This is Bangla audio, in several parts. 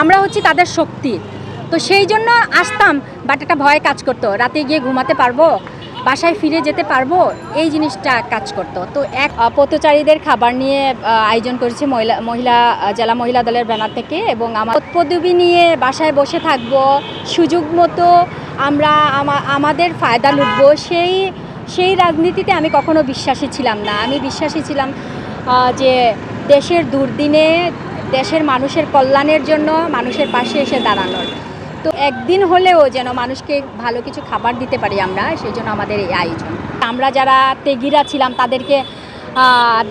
আমরা হচ্ছি তাদের শক্তি। তো সেই জন্য আসতাম বাট একটা ভয় কাজ করতো। রাতে গিয়ে ঘুমাতে পারব? বাসায় ফিরে যেতে পারব? এই জিনিসটা কাজ করতো। তো এক পথচারীদের খাবার নিয়ে আয়োজন করেছে মহিলা মহিলা, জেলা মহিলা দলের ব্যানার থেকে এবং আমার পদবি নিয়ে বাসায় বসে থাকব। সুযোগ মতো আমরা আমাদের ফায়দা লুটবো। সেই সেই রাজনীতিতে আমি কখনো বিশ্বাসী ছিলাম না। আমি বিশ্বাসী ছিলাম যে দেশের দুর্দিনে দেশের মানুষের কল্যাণের জন্য মানুষের পাশে এসে দাঁড়ানোর। তো একদিন হলেও যেন মানুষকে ভালো কিছু খাবার দিতে পারি আমরা সেই জন্য আমাদের এই আয়োজন। আমরা যারা তেগিরা ছিলাম, তাদেরকে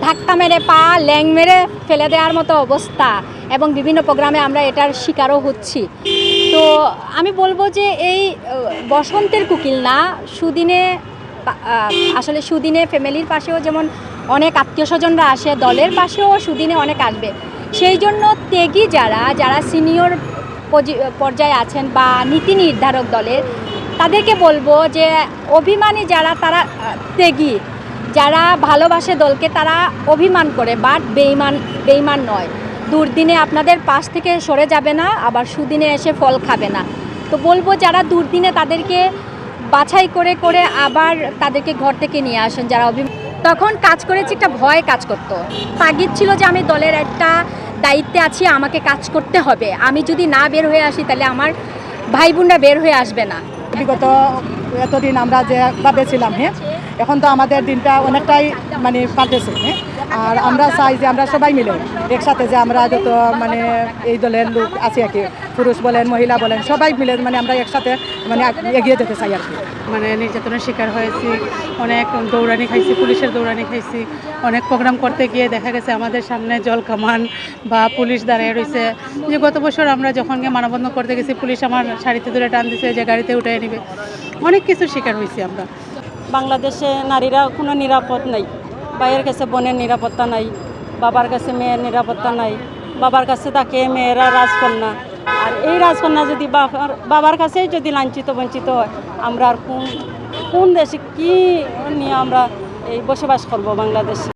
ধাক্কা মেরে পা ল্যাং মেরে ফেলে দেওয়ার মতো অবস্থা এবং বিভিন্ন প্রোগ্রামে আমরা এটার শিকারও হচ্ছি। তো আমি বলব যে এই বসন্তের কুকিল না, সুদিনে আসলে সুদিনে ফ্যামিলির পাশেও যেমন অনেক আত্মীয় স্বজনরা আসে, দলের পাশেও সুদিনে অনেক আসবে। সেই জন্য তেগি যারা যারা সিনিয়র পর্যায়ে আছেন বা নীতি নির্ধারক দলের, তাদেরকে বলব যে অভিমানী যারা, তারা তেগি যারা ভালোবাসে দলকে, তারা অভিমান করে, বাট বেইমান বেইমান নয়। দুর্দিনে আপনাদের পাশ থেকে সরে যাবে না, আবার সুদিনে এসে ফল খাবে না। তো বলব যারা দুর্দিনে তাদেরকে বাছাই করে করে আবার তাদেরকে ঘর থেকে নিয়ে আসেন, যারা অভি তখন কাজ করেছি, একটা ভয় কাজ করত। তাগিদ ছিল যে আমি দলের একটা দায়িত্বে আছি, আমাকে কাজ করতে হবে। আমি যদি না বের হয়ে আসি, তাহলে আমার ভাই বোনরা বের হয়ে আসবে না। বিগত এতদিন আমরা যেভাবে ছিলাম হ্যাঁ? এখন তো আমাদের দিনটা অনেকটাই মানে পাল্টেছে হ্যাঁ? আর আমরা চাই যে আমরা সবাই মিলে একসাথে যে আমরা যত মানে এই দলের লোক আছি আর কি পুরুষ বলেন মহিলা বলেন সবাই মিলে মানে আমরা একসাথে মানে এগিয়ে যেতে চাই আর কি। মানে নির্যাতনের শিকার হয়েছি অনেক দৌড়ানি খাইছি পুলিশের দৌড়ানি খাইছি অনেক প্রোগ্রাম করতে গিয়ে দেখা গেছে আমাদের সামনে জল কামান বা পুলিশ দাঁড়িয়ে রয়েছে। যে গত বছর আমরা যখন গিয়ে মানববন্ধন করতে গেছি পুলিশ আমার শাড়িতে ধরে টান দিছে যে গাড়িতে উঠে নিবে। অনেক কিছু শিকার হয়েছি আমরা। বাংলাদেশে নারীরা কোনো নিরাপদ নাই। ভাইয়ের কাছে বোনের নিরাপত্তা নাই, বাবার কাছে মেয়ের নিরাপত্তা নাই, বাবার কাছে তাকে মেয়েরা রাজকন্যা। আর এই রাজকন্যা যদি বাবার বাবার কাছেই যদি লাঞ্ছিত, বঞ্চিত হয়, আমরা আর কোন কোন দেশে কী নিয়ে আমরা এই বসবাস করব বাংলাদেশে?